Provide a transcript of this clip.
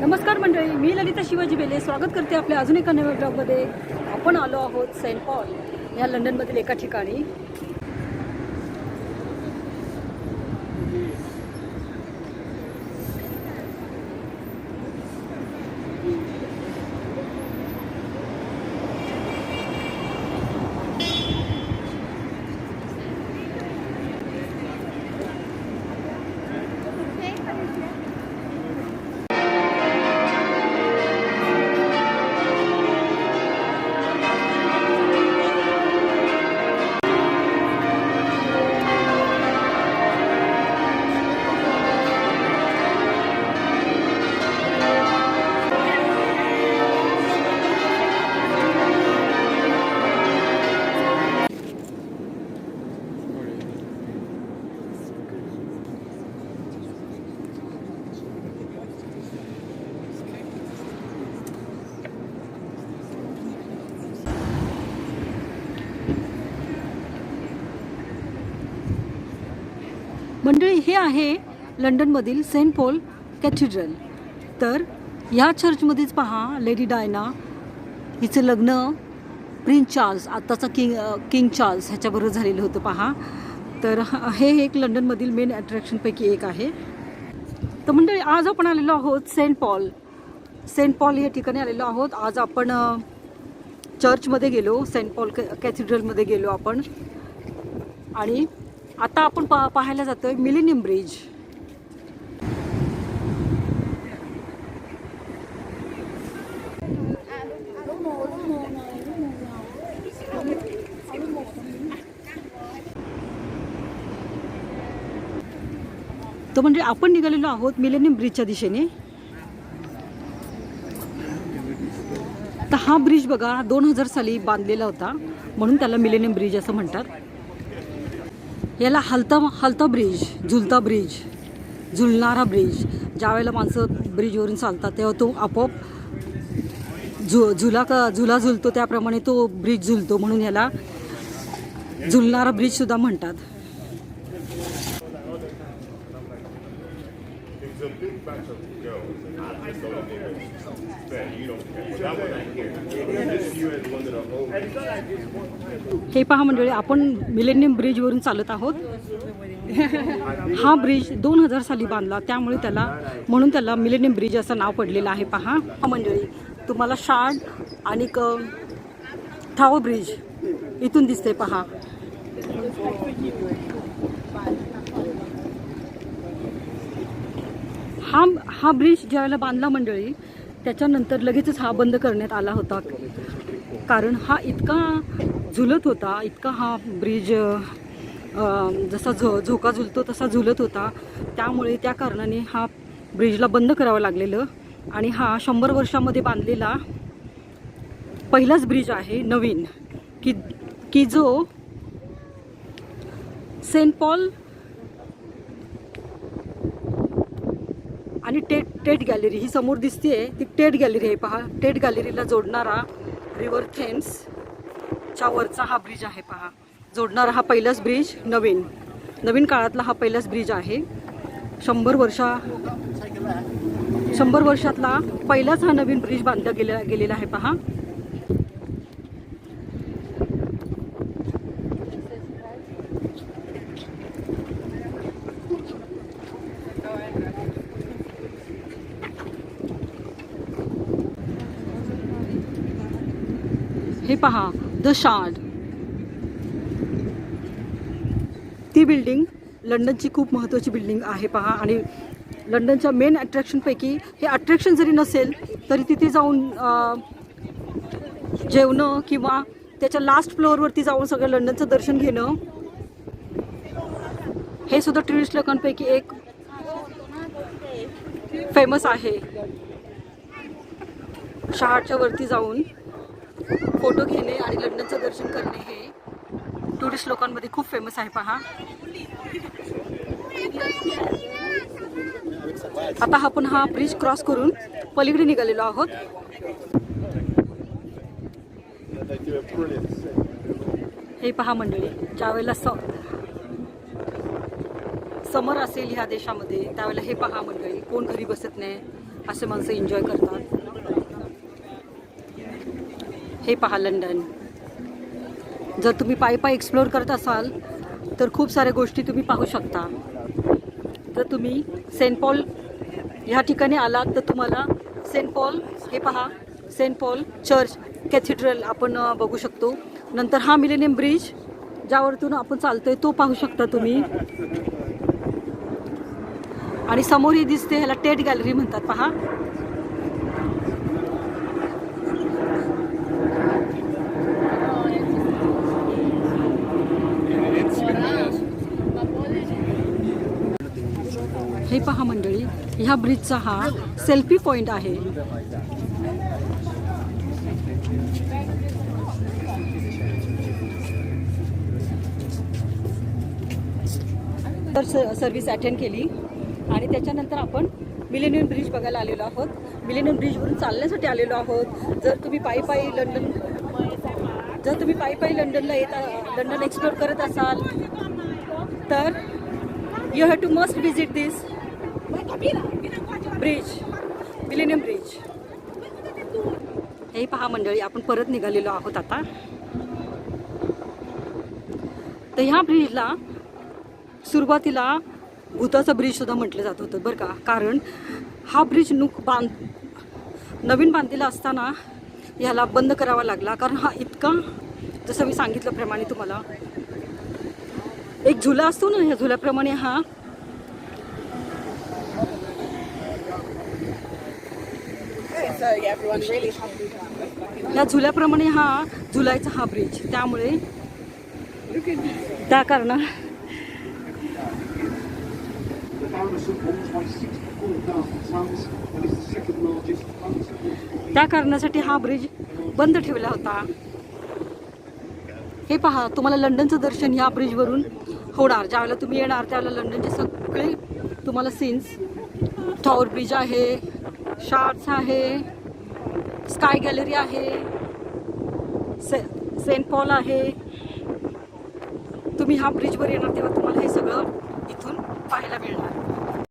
नमस्कार मंडळी मी ललिता शिवाजी बेले. स्वागत करते आपल्या अजून एका नव्या ब्लॉगमध्ये आपण आलो आहोत सेंट पॉल ह्या लंडनमधील एका ठिकाणी. मंडळी हे आहे लंडनमधील सेंट पॉल कॅथेड्रल. तर ह्या चर्चमध्येच पहा लेडी डायना हिचं लग्न प्रिन्स चार्ल्स आत्ताचा किंग किंग चार्ल्स ह्याच्याबरोबर झालेलं होतं पहा. तर हे एक लंडनमधील मेन अट्रॅक्शनपैकी एक आहे. तर मंडळी आज आपण आलेलो आहोत सेंट पॉल. सेंट पॉल या ठिकाणी आलेलो आहोत. आज आपण चर्चमध्ये गेलो सेंट पॉल कॅ कॅथेड्रलमध्ये गेलो आपण. आणि आता आपण पा पाहायला जातोय मिलिनियम ब्रिज. तो म्हणजे आपण निघालेलो आहोत मिलेनियम ब्रिजच्या दिशेने. तर हा ब्रिज बघा दोन हजार साली बांधलेला होता म्हणून त्याला मिलेनियम ब्रिज असं म्हणतात. याला हलता हलता ब्रिज झुलता ब्रिज झुलणारा ब्रिज. ज्यावेळेला माणसं ब्रिजवरून चालतात तेव्हा तो आपोआप झु झुला का झुला झुलतो. त्याप्रमाणे तो ब्रिज झुलतो म्हणून याला झुलणारा ब्रिजसुद्धा म्हणतात. हे पहा मंडळी आपण मिलेनियम ब्रिजवरून चालत आहोत. हा ब्रिज दोन हजार साली बांधला त्यामुळे त्याला म्हणून त्याला मिलेनियम ब्रिज असं नाव पडलेलं आहे पहा. हा मंडळी तुम्हाला शार्ड आणि क ठाव ब्रिज इथून दिसते पहा. हा हा ब्रिज ज्यावेळेला बांधला मंडळी त्याच्यानंतर लगेचच हा बंद करण्यात आला होता. कारण हा इतका झुलत होता इतका हा ब्रिज जसा झो झोका झुलतो तसा झुलत होता. त्यामुळे त्या कारणाने हा ब्रिजला बंद करावं लागलेलं आणि हा शंभर वर्षामध्ये बांधलेला पहिलाच ब्रिज आहे नवीन की की जो सेंट पॉल आणि टेट टेट गॅलरी ही समोर दिसते ती टेट गॅलरी आहे. पहा टेट गॅलरीला जोडणारा रिव्हर थेम्स च्या वरचा हा ब्रिज आहे पहा. जोडणारा हा पहिलाच ब्रिज नवीन. नवीन काळातला हा पहिलाच ब्रिज आहे. शंभर वर्षा शंभर वर्षातला पहिलाच हा नवीन ब्रिज बांधला गेला गेलेला आहे पहा. हे पहा द शार्ड ती बिल्डिंग लंडनची खूप महत्त्वाची बिल्डिंग आहे पहा आणि लंडनच्या मेन अट्रॅक्शनपैकी हे अट्रॅक्शन जरी नसेल तरी तिथे जाऊन जेवणं किंवा त्याच्या लास्ट फ्लोअरवरती जाऊन सगळं लंडनचं दर्शन घेणं हे सुद्धा टुरिस्ट लोकांपैकी एक फेमस आहे. शहाच्या वरती जाऊन फोटो घेणे आणि लंडनचं दर्शन करणे हे टुरिस्ट लोकांमध्ये खूप फेमस आहे पहा. आता आपण हा ब्रिज क्रॉस करून पलीकडे निघालेलो आहोत. हे पहा मंडळी ज्यावेळेला स समर असेल ह्या देशामध्ये त्यावेळेला हे पहा मंडळी कोण घरी बसत नाही असे माणसं एन्जॉय करतात. हे पहा लंडन. जर तुम्ही पायी पायी एक्सप्लोअर करत असाल तर खूप साऱ्या गोष्टी तुम्ही पाहू शकता. जर तुम्ही सेंट पॉल ह्या ठिकाणी आलात तर तुम्हाला सेंट पॉल हे पहा सेंट पॉल चर्च कॅथिड्रल आपण बघू शकतो. नंतर हा मिलेनियम ब्रिज ज्यावरतून आपण चालतोय तो पाहू शकता तुम्ही. आणि समोर ही दिसते ह्याला टेट गॅलरी म्हणतात पहा. हे पहा मंडळी ह्या ब्रिजचा हा सेल्फी पॉइंट आहे. तर सर्व्हिस अटेंड केली. आणि त्याच्यानंतर आपण मिलेनियम ब्रिज बघायला आलेलो आहोत. मिलेनियम ब्रिजवरून चालण्यासाठी आलेलो आहोत. जर तुम्ही पायी पायी लंडन जर तुम्ही पायी पायी लंडनला येत लंडन एक्सप्लोर करत असाल तर you have to must visit this bridge Millennium Bridge हे पहा मंडळी आपण परत निघालेलो आहोत आता. तर ह्या ब्रिजला सुरुवातीला भूताचा ब्रिज सुद्धा म्हटलं जात होतं बरं का. कारण हा ब्रिज नुक बांध नवीन बांधलेला असताना ह्याला बंद करावा लागला. कारण हा इतका जसं मी सांगितल्याप्रमाणे तुम्हाला एक झुला असतो ना ह्या झुल्याप्रमाणे हा या झुल्याप्रमाणे हा झुलायचा हा ब्रिज त्यामुळे त्या कारणा The Tower of St. Paul's weighs 64,000 tons and is the second largest unsupported त्या कारणासाठी हा ब्रिज बंद ठेवला होता. हे पहा तुम्हाला लंडनचं दर्शन या ब्रिजवरून होणार. ज्यावेळेला तुम्ही येणार त्यावेळेला लंडनचे सगळे तुम्हाला सीन्स टॉवर ब्रिज आहे शार्ट्स आहे. स्काय गॅलरी आहे. से सेंट पॉल आहे. तुम्ही हा ब्रिजवर येणार तेव्हा तुम्हाला हे सगळं इथून पाहायला मिळणार.